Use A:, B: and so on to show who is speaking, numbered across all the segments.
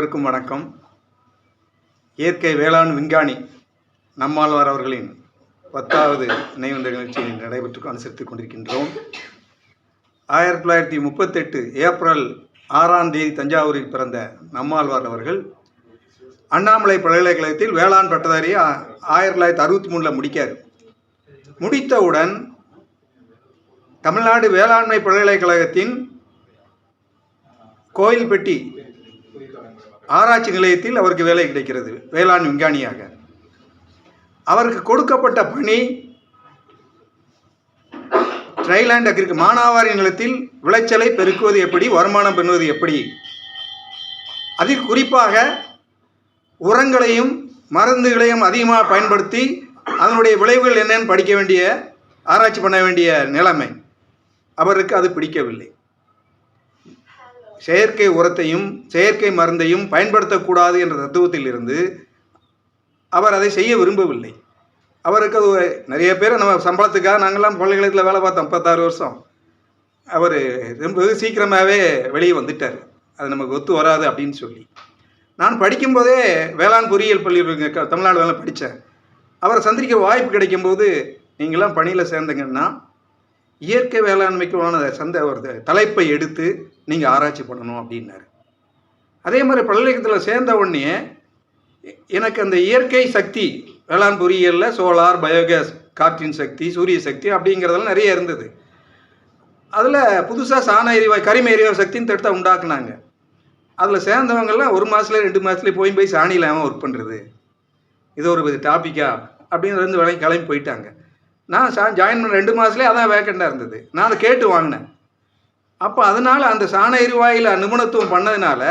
A: அனைவருக்கும் வணக்கம். இயற்கை வேளாண் விஞ்ஞானி நம்மாழ்வார் அவர்களின் பத்தாவது நினைவு நிகழ்ச்சி நடைபெற்று அனுசரித்துக் கொண்டிருக்கின்றோம். ஆயிரத்தி தொள்ளாயிரத்தி முப்பத்தெட்டு ஏப்ரல் ஆறாம் தேதி தஞ்சாவூரில் பிறந்த நம்மாழ்வார் அவர்கள் அண்ணாமலை பல்கலைக்கழகத்தில் வேளாண் பட்டதாரியை ஆயிரத்தி தொள்ளாயிரத்தி அறுபத்தி மூணில் முடிக்கார். முடித்தவுடன் தமிழ்நாடு வேளாண்மை பல்கலைக்கழகத்தின் கோயில்பட்டி ஆராய்ச்சி நிலையத்தில் அவருக்கு வேலை கிடைக்கிறது வேளாண் விஞ்ஞானியாக. அவருக்கு கொடுக்கப்பட்ட பணி ட்ரைலாண்ட் அக்ரிக்கு மானாவாரி நிலத்தில் விளைச்சலை பெருக்குவது எப்படி வருமானம் பெறுவது எப்படி? அதில் குறிப்பாக உரங்களையும் மருந்துகளையும் அதிகமாக பயன்படுத்தி அதனுடைய விளைவுகள் என்னன்னு படிக்க வேண்டிய ஆராய்ச்சி பண்ண வேண்டிய நிலைமை. அவருக்கு அது பிடிக்கவில்லை. செயற்கை உரத்தையும் செயற்கை மருந்தையும் பயன்படுத்தக்கூடாது என்ற தத்துவத்தில் இருந்து அவர் அதை செய்ய விரும்பவில்லை. அவருக்கு அது நிறைய பேர் நம்ம சம்பளத்துக்காக நாங்கள்லாம் பல்கலைக்கழகத்தில் வேலை பார்த்தோம் முப்பத்தாறு வருஷம். அவர் ரொம்ப சீக்கிரமாகவே வெளியே வந்துட்டார். அது நமக்கு ஒத்து வராது அப்படின்னு சொல்லி. நான் படிக்கும்போதே வேளாண் பொறியியல் பள்ளி தமிழ்நாடு வேலை படித்தேன். அவரை சந்திக்க வாய்ப்பு கிடைக்கும்போது நீங்களாம் பணியில் சேர்ந்தீங்கன்னா இயற்கை வேளாண்மைக்குமான சந்த ஒரு தலைப்பை எடுத்து நீங்கள் ஆராய்ச்சி பண்ணணும் அப்படின்னாரு. அதே மாதிரி பல்கலைக்கழகத்தில் சேர்ந்த உடனே எனக்கு அந்த இயற்கை சக்தி வேளாண் பொறியியலில் சோலார் பயோகேஸ் காற்றின் சக்தி சூரிய சக்தி அப்படிங்கிறதெல்லாம் நிறைய இருந்தது. அதில் புதுசாக சாண எரிவாய் கரிம எரிவாய் சக்தின்னு திட்டத்தை உண்டாக்குனாங்க. அதில் சேர்ந்தவங்கெல்லாம் ஒரு மாதத்துல ரெண்டு மாதத்துலேயே போய் போய் சாணி இல்லாமல் ஒர்க் பண்ணுறது இது ஒரு டாப்பிக்கா அப்படின்னு வந்து விலை கிளம்பி போயிட்டாங்க. நான் சா ஜாயின் பண்ண ரெண்டு மாதத்துலேயே அதான் வேக்கண்டாக இருந்தது. நான் அதை கேட்டு வாங்கினேன். அப்போ அதனால் அந்த சாண எரிவாயில் நிபுணத்துவம் பண்ணதுனால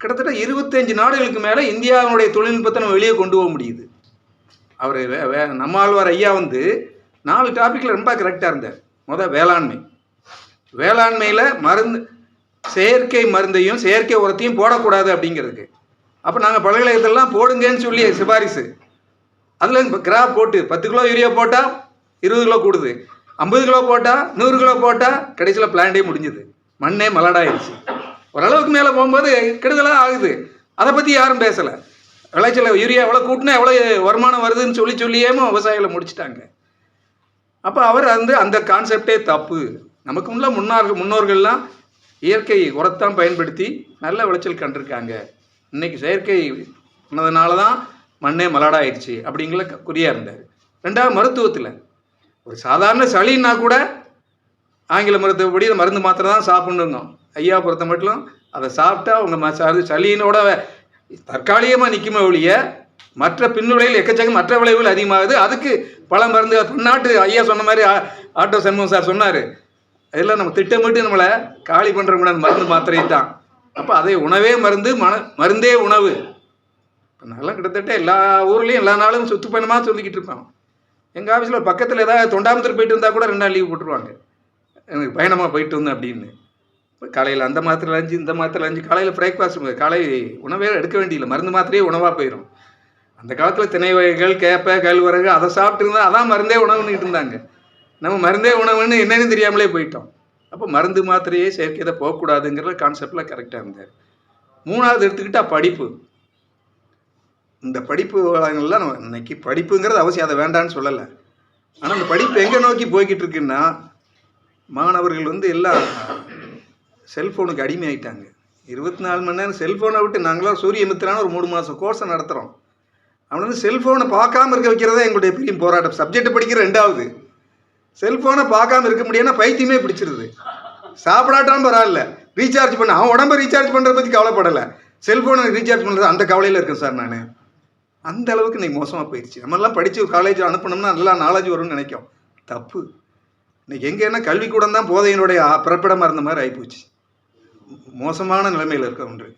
A: கிட்டத்தட்ட இருபத்தஞ்சு நாடுகளுக்கு மேலே இந்தியாவினுடைய தொழில்நுட்பத்தை நம்ம வெளியே கொண்டு போக முடியுது. அவர் வே வே நம்மாழ்வார் ஐயா வந்து நாலு டாப்பிக்கில் ரொம்ப கரெக்டாக இருந்தார். முத வேளாண்மை. வேளாண்மையில் மருந்து செயற்கை மருந்தையும் செயற்கை உரத்தையும் போடக்கூடாது அப்படிங்கிறதுக்கு. அப்போ நாங்கள் பல்கலைக்கழகத்திலலாம் போடுங்கன்னு சொல்லி சிபாரிசு. அதில் இப்போ கிராப் போட்டு பத்து கிலோ யூரியா போட்டால் இருபது கிலோ கூடுது. ஐம்பது கிலோ போட்டால் நூறு கிலோ போட்டால் கடைசியில் பிளான்டே முடிஞ்சுது. மண்ணே மலடாயிருச்சு ஓரளவுக்கு மேலே போகும்போது கெடுதலாக ஆகுது. அதை பற்றி யாரும் பேசலை. விளைச்சல யூரியா எவ்வளோ கூட்டினா எவ்வளோ வருமானம் வருதுன்னு சொல்லி சொல்லியேமோ விவசாயிகளை முடிச்சிட்டாங்க. அப்போ அவர் வந்து அந்த கான்செப்டே தப்பு. நமக்கு முன்ன முன்னார்கள் முன்னோர்கள்லாம் இயற்கை உரத்தான் பயன்படுத்தி நல்ல விளைச்சல் கண்டிருக்காங்க. இன்னைக்கு செயற்கை பண்ணதுனால தான் மண்ணே மலடாயிடுச்சு அப்படிங்கிற குறியாக இருந்தார். ரெண்டாவது மருத்துவத்தில் ஒரு சாதாரண சளின்னா கூட ஆங்கில மருத்துவப்படி மருந்து மாத்திரை தான் சாப்பிடணுங்க ஐயா பொறுத்த மட்டும் அதை சாப்பிட்டா உங்கள் ம அது சளியினோட தற்காலிகமாக நிற்குமே ஒழிய மற்ற பின்விளைவில் எக்கச்சக்கம் மற்ற விளைவுகள் அதிகமாகுது. அதுக்கு பல மருந்து பன்னாட்டு ஐயா சொன்ன மாதிரி ஆட்டோ சண்முகம் சார் சொன்னார். அதெல்லாம் நம்ம திட்டமிட்டு நம்மளை காலி பண்ணுற முடியாது மருந்து மாத்திரை தான். அப்போ அதை உணவே மருந்து மன மருந்தே உணவு. இப்போ நல்லா கிட்டத்தட்ட எல்லா ஊர்லேயும் எல்லா நாளும் சுற்றுப்பயணமாக சொல்லிக்கிட்டு இருப்போம். எங்கள் ஆஃபீஸில் பக்கத்தில் ஏதாவது தொண்டாமத்தூர் போயிட்டு இருந்தால் கூட ரெண்டு நாள் லீவ் போட்டுருவாங்க. எனக்கு பயணமாக போயிட்டு வந்தேன் அப்படின்னு. இப்போ காலையில் அந்த மாத்திரை லஞ்சு இந்த மாத்திரை லஞ்சு காலையில் பிரேக்ஃபாஸ்ட் காலை உணவே எடுக்க வேண்டியதில்லை மருந்து மாத்திரையே உணவாக போயிடும் அந்த காலத்தில் திணை வகைகள் கேப்பை கல்வரகு அதை சாப்பிட்டு இருந்தால் அதான் மருந்தே உணவுன்னுட்டு இருந்தாங்க. நம்ம மருந்தே உணவுன்னு என்னன்னு தெரியாமலே போயிட்டோம். அப்போ மருந்து மாத்திரையே செயற்கைதை போகக்கூடாதுங்கிற கான்செப்டில் கரெக்டாக இருந்தார். மூணாவது எடுத்துக்கிட்டால் படிப்பு. இந்த படிப்பு வளங்கள்லாம் நம்ம இன்னைக்கு படிப்புங்கிறது அவசியம் அதை வேண்டான்னு சொல்லலை. ஆனால் அந்த படிப்பு எங்கே நோக்கி போய்கிட்டு இருக்குன்னா மாணவர்கள் வந்து எல்லாம் செல்ஃபோனுக்கு அடிமை ஆயிட்டாங்க இருபத்தி நாலு மணி நேரம் செல்ஃபோனை விட்டு நாங்களாம் சூரிய மித்திரான ஒரு மூணு மாதம் கோர்ஸை நடத்துகிறோம் அவனை வந்து செல்ஃபோனை பார்க்காம இருக்க வைக்கிறதே எங்களுடைய பெரிய போராட்டம். சப்ஜெக்ட் படிக்கிற ரெண்டாவது. செல்ஃபோனை பார்க்காம இருக்க முடியும்னா பைத்தியமே பிடிச்சிருது. சாப்பிடாட்டாலும் பரவாயில்ல. ரீசார்ஜ் பண்ண அவன் உடம்ப ரீசார்ஜ் பண்ணுறத பற்றி கவலைப்படலை. செல்ஃபோனை ரீசார்ஜ் பண்ணுறது அந்த கவலையில் இருக்கேன் சார் நான். அந்த அளவுக்கு இன்னைக்கு மோசமாக போயிடுச்சு. நம்மெல்லாம் படித்து காலேஜ் அனுப்பணும்னா நல்லா நாலேஜ் வரும்னு நினைக்கும். தப்பு. இன்னைக்கு எங்கன்னா கல்விக்கூடம் தான் போதையினுடைய பிறப்பிடமாக இருந்த மாதிரி ஆகிப்போச்சு மோசமான நிலைமையில் இருக்க ஒன்று.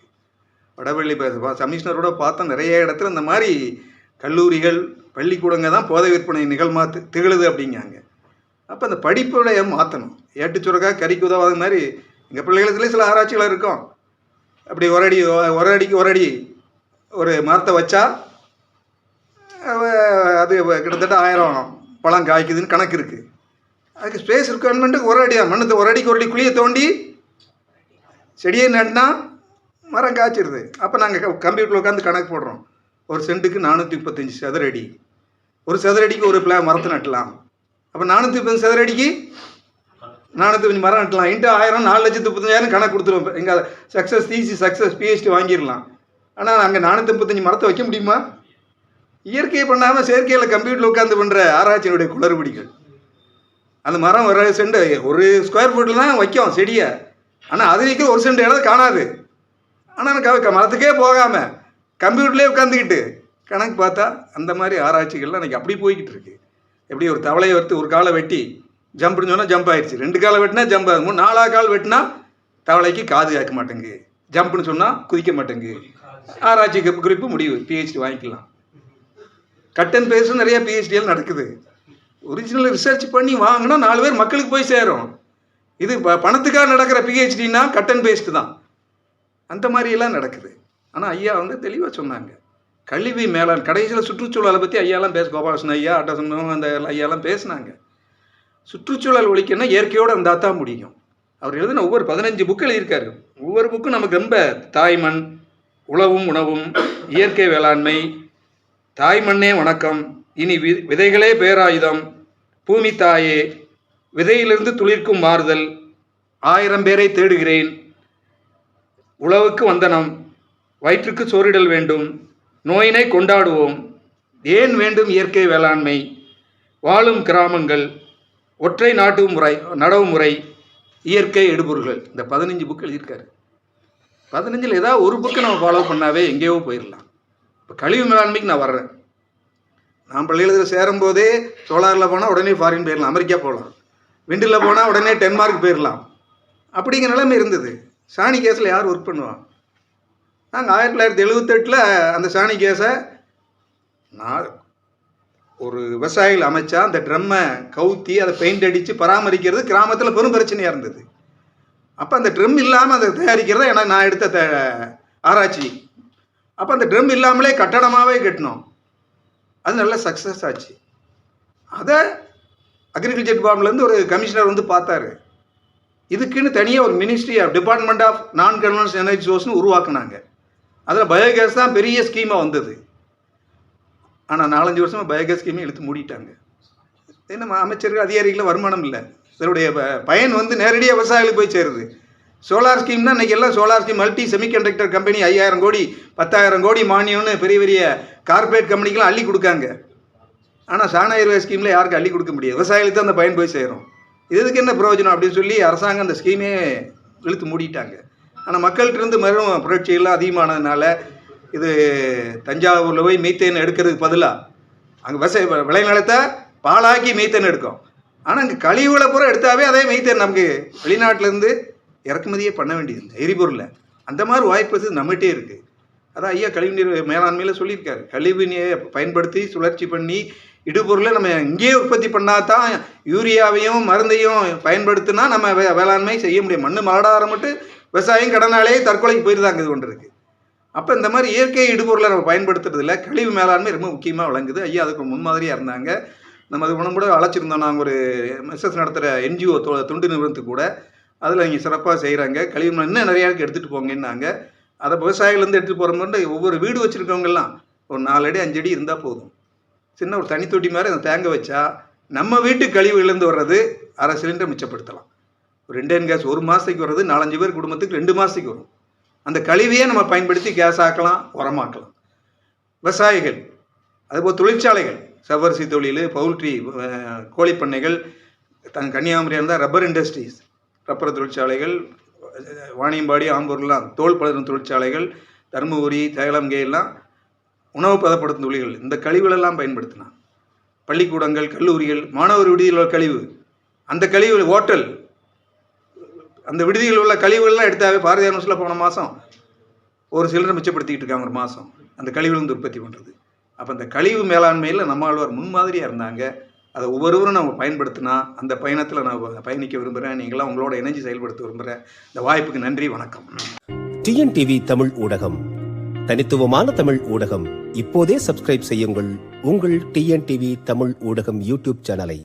A: வடவள்ளி கமிஷனரோட பார்த்தா நிறைய இடத்துல இந்த மாதிரி கல்லூரிகள் பள்ளிக்கூடங்க தான் போதை விற்பனை நிகழ்மா திகழுது அப்படிங்காங்க அப்போ அந்த படிப்புடைய மாற்றணும் ஏட்டு சுரக்கா கறிக்கு உதவாத மாதிரி எங்கள் பிள்ளைகளுக்குலேயே சில ஆராய்ச்சிகள் இருக்கும். அப்படி ஒரு அடி ஒரு அடிக்கு ஒரு அடி ஒரு மரத்தை வச்சா அது கிட்டத்தட்ட ஆயிரம் பழம் காய்க்குதுன்னு கணக்கு இருக்குது அதுக்கு ஸ்பேஸ் ரிக்குவயர்மெண்ட்டுக்கு ஒரு அடியாக மண்ணத்தை ஒரு அடிக்கு ஒரு அடி குழியை தோண்டி செடியை நட்டினா மரம் காய்ச்சிருது. அப்போ நாங்கள் கம்ப்யூட்டரில் உட்காந்து கணக்கு போடுறோம். ஒரு சென்ட்டுக்கு நானூற்றி முப்பத்தஞ்சு சதுரடி. ஒரு சதுரடிக்கு ஒரு பிளா மரத்தை நட்டலாம். அப்போ நானூற்றி முப்பத்தஞ்சு சதுரடிக்கு நானூற்றி அஞ்சு மரம் நட்டலாம். இன்ட்டு ஆயிரம் நாலு லட்சத்து முப்பத்தஞ்சாயிரம் கணக்கு கொடுத்துருவோம். எங்கள் சக்ஸஸ் டிசி சக்ஸஸ் பிஹெச்டி வாங்கிடலாம். ஆனால் அங்கே நானூற்றி முப்பத்தஞ்சு மரத்தை வைக்க முடியுமா? இயற்கையை பண்ணாமல் செயற்கையில் கம்ப்யூட்டரில் உட்காந்து பண்ணுற ஆராய்ச்சியினுடைய குளறுபடிகள். அந்த மரம் ஒரு செண்டு ஒரு ஸ்கொயர் ஃபீட்டில் தான் வைக்கும் செடியை. ஆனால் அது வைக்கிற ஒரு செண்டு இடம் காணாது. ஆனால் க மரத்துக்கே போகாமல் கம்ப்யூட்டர்லேயே உட்காந்துக்கிட்டு கணக்கு பார்த்தா அந்த மாதிரி ஆராய்ச்சிகள்லாம் எனக்கு அப்படி போய்கிட்டு இருக்கு. எப்படி ஒரு தவளையை வறுத்து ஒரு காலை வெட்டி ஜம்ப்னு சொன்னால் ஜம்ப் ஆயிடுச்சு. ரெண்டு காலை வெட்டினா ஜம்ப் ஆகும் மூணு நாலா கால் வெட்டினா தவளைக்கு காது கேட்க மாட்டேங்குது. ஜம்ப்னு சொன்னால் குதிக்க மாட்டேங்குது. ஆராய்ச்சி குறிப்பு முடிவு பிஹெச்டி வாங்கிக்கலாம். கட் அண்ட் பேஸும் நிறைய பிஹெச்டிஎல் நடக்குது. ஒரிஜினல் ரிசர்ச் பண்ணி வாங்கினா நாலு பேர் மக்களுக்கு போய் சேரும். இது ப- பணத்துக்காக நடக்கிற பிஹெச்டினா கட் அண்ட் பேஸ்ட் தான். அந்த மாதிரியெல்லாம் நடக்குது. ஆனால் ஐயா வந்து தெளிவாக சொன்னாங்க. கல்வி மேலாண் கடைசியில் சுற்றுச்சூழலை பற்றி ஐயாலாம் பேச கோபாலகிருஷ்ணன் ஐயா அட்டசங்கம் அந்த ஐயாலாம் பேசுனாங்க. சுற்றுச்சூழல் ஒழிக்கன்னா இயற்கையோடு இருந்தால் தான் முடியும். அவர் எழுதின ஒவ்வொரு பதினஞ்சு புக்கு எழுதியிருக்காரு. ஒவ்வொரு புக்கும் நமக்கு ரொம்ப தாய்மண் உழவும் உணவும் இயற்கை வேளாண்மை தாய் மண்ணே வணக்கம். இனி வி விதைகளே பேராயுதம். பூமி தாயே விதையிலிருந்து துளிர்க்கும் மாறுதல். ஆயிரம் பேரை தேடுகிறேன். உழவுக்கு வந்தனம். வயிற்றுக்கு சோறிடல் வேண்டும். நோயினை கொண்டாடுவோம். ஏன் வேண்டும் இயற்கை வேளாண்மை? வாழும் கிராமங்கள். ஒற்றை நாட்டு முறை நடவு முறை. இயற்கை எடுபொருள்கள். இந்த பதினஞ்சு புக் எழுதியிருக்காரு. பதினஞ்சில் ஏதாவது ஒரு புக்கு நம்ம ஃபாலோ பண்ணாவே எங்கேயோ போயிடலாம். கழிவு மேலாண்மைக்கு நான் வர்றேன். நான் பள்ளியில் சேரும்போதே சோலாரில் போனால் உடனே ஃபாரின் போயிடலாம் அமெரிக்கா போகலாம். விண்டில் போனால் உடனே டென்மார்க் போயிடலாம். அப்படிங்கிற நிலைமை இருந்தது. சாணி கேஸில் யார் ஒர்க் பண்ணுவான் நாங்கள் ஆயிரத்தி தொள்ளாயிரத்தி எழுபத்தெட்டில் அந்த சாணி கேஸை நான் ஒரு விவசாயிகள் அமைச்சா அந்த ட்ரம்மை கவுத்தி அதை பெயிண்ட் அடித்து பராமரிக்கிறது கிராமத்தில் பெரும் பிரச்சனையாக இருந்தது. அப்போ அந்த ட்ரம் இல்லாமல் அதை தயாரிக்கிறது எனக்கு நான் எடுத்த த ஆராய்ச்சி. அப்போ அந்த ட்ரம் இல்லாமலே கட்டடமாகவே கட்டினோம் அது நல்ல சக்ஸஸ் ஆச்சு. அதை அக்ரிகல்ச்சர் டிபார்ட்மெண்ட்லேருந்து ஒரு கமிஷனர் வந்து பார்த்தாரு. இதுக்குன்னு தனியாக ஒரு ministry of department of non conventional energy சோர்ஸ்னு உருவாக்குனாங்க. அதில் பயோகேஸ் தான் பெரிய ஸ்கீமாக வந்தது. ஆனால் நாலஞ்சு வருஷமாக பயோகேஸ் ஸ்கீமே இழுத்து மூடிட்டாங்க. என்ன அமைச்சர்கள் அதிகாரிகள் வருமானம் இல்லை. இதனுடைய ப- பயன் வந்து நேரடியாக விவசாயிகளுக்கு போய் சேருது. சோலார் ஸ்கீம்னா இன்றைக்கி எல்லாம் solar scheme multi semiconductor company ஐயாயிரம் கோடி பத்தாயிரம் கோடி மானியம்னு பெரிய பெரிய கார்ப்பரேட் கம்பெனிக்கெலாம் அள்ளி கொடுக்காங்க. ஆனால் சாணாயிரவே ஸ்கீமில் யாருக்கும் அள்ளி கொடுக்க முடியாது. விவசாயிகளுக்கு தான் அந்த பயன் போய் சேரும். இதுக்கு என்ன பிரயோஜனம் அப்படின்னு சொல்லி அரசாங்கம் அந்த ஸ்கீமே இழுத்து மூடிட்டாங்க. ஆனால் மக்கள்கிட்ட இருந்து மறும் புரட்சிகள்லாம் அதிகமானதுனால இது தஞ்சாவூரில் போய் மீத்தேன் எடுக்கிறதுக்கு பதிலாக அங்கே விவசாய விளைநிலத்தை பாலாக்கி மீத்தேன் எடுக்கும். ஆனால் இங்கே கழிவுகளை பூரா எடுத்தாவே அதே மீத்தேன் நமக்கு வெளிநாட்டிலேருந்து இறக்குமதியே பண்ண வேண்டியதில்லை எரிபொருளை. அந்த மாதிரி வாய்ப்பு வந்து நம்மகிட்டே இருக்குது அதான் ஐயா கழிவுநீர் மேலாண்மையில் சொல்லியிருக்காரு. கழிவு நீரை பயன்படுத்தி சுழற்சி பண்ணி இடுபொருளை நம்ம இங்கேயே உற்பத்தி பண்ணால் தான் யூரியாவையும் மருந்தையும் பயன்படுத்தினா நம்ம வே வேளாண்மை செய்ய முடியும். மண் மலடாரம் மட்டும் விவசாயம் கடனாலேயே தற்கொலைக்கு போயிருந்தாங்க இது ஒன்று இருக்குது அப்போ இந்த மாதிரி இயற்கை இடுபொருளை நம்ம பயன்படுத்துறதுல கழிவு மேலாண்மை ரொம்ப முக்கியமாக விளங்குது. ஐயா அதுக்கு முன்மாதிரியாக இருந்தாங்க. நம்ம அது உணவு கூட அழைச்சிருந்தோம். நாங்கள் ஒரு மெசஸ் நடத்துகிற என்ஜிஓ தொண்டு நிறுவனத்துக்கு கூட. அதில் அவங்க சிறப்பாக செய்கிறாங்க கழிவு இன்னும் நிறையா எடுத்துகிட்டு போங்கன்னாங்க. அதை விவசாயிகள்லேருந்து எடுத்துகிட்டு போகிறோம்னு ஒவ்வொரு வீடு வச்சுருக்கவங்கெல்லாம் ஒரு நாலு அடி அஞ்சு அடி இருந்தால் போதும். சின்ன ஒரு தனி தொட்டி மாதிரி அதை தேங்க வச்சா நம்ம வீட்டு கழிவுலேருந்து வர்றது அரை சிலிண்டர் மிச்சப்படுத்தலாம். ஒரு ரெண்டேன் கேஸ் ஒரு மாதத்துக்கு வர்றது நாலஞ்சு பேர் குடும்பத்துக்கு ரெண்டு மாதத்துக்கு வரும். அந்த கழிவையே நம்ம பயன்படுத்தி கேஸ் ஆக்கலாம் உரமாக்கலாம். விவசாயிகள் அதுபோல் தொழிற்சாலைகள் செவ்வரிசி தொழில் பவுல்ட்ரி கோழிப்பண்ணைகள் தன் கன்னியாகுமரியாக இருந்தால் ரப்பர் இண்டஸ்ட்ரீஸ் ரப்பர் தொழிற்சாலைகள் வாணியம்பாடி ஆம்பூர்லாம் தோல் பதன தொழிற்சாலைகள் தருமபுரி சேலம் எல்லாம் உணவு பதப்படுத்தும் தொழில்கள். இந்த கழிவுகளெல்லாம் பயன்படுத்தினான் பள்ளிக்கூடங்கள் கல்லூரிகள் மாணவர் விடுதியில் உள்ள கழிவு. அந்த கழிவு ஹோட்டல் அந்த விடுதியில் உள்ள கழிவுகள்லாம் எடுத்தாவே பாரதியார் நியூஸில் போன மாதம் ஒரு சிலரை மிச்சப்படுத்திக்கிட்டு இருக்காங்க ஒரு மாதம் அந்த கழிவுலேருந்து உற்பத்தி பண்ணுறது அப்போ அந்த கழிவு மேலாண்மையில் நம்மாழ்வார் முன்மாதிரியாக இருந்தாங்க. அதை ஒவ்வொருவரும் நம்ம பயன்படுத்தினா அந்த பயணத்தில் நான் பயணிக்க விரும்புகிறேன் நீங்களாம் உங்களோட இணைஞ்சு செயல்படுத்த விரும்புகிறேன் இந்த வாய்ப்புக்கு நன்றி வணக்கம்.
B: டிஎன்டிவி தமிழ் ஊடகம். தனித்துவமான தமிழ் ஊடகம். இப்போதே சப்ஸ்கிரைப் செய்யுங்கள். உங்கள் டிஎன்டிவி தமிழ் ஊடகம் யூடியூப் சேனலை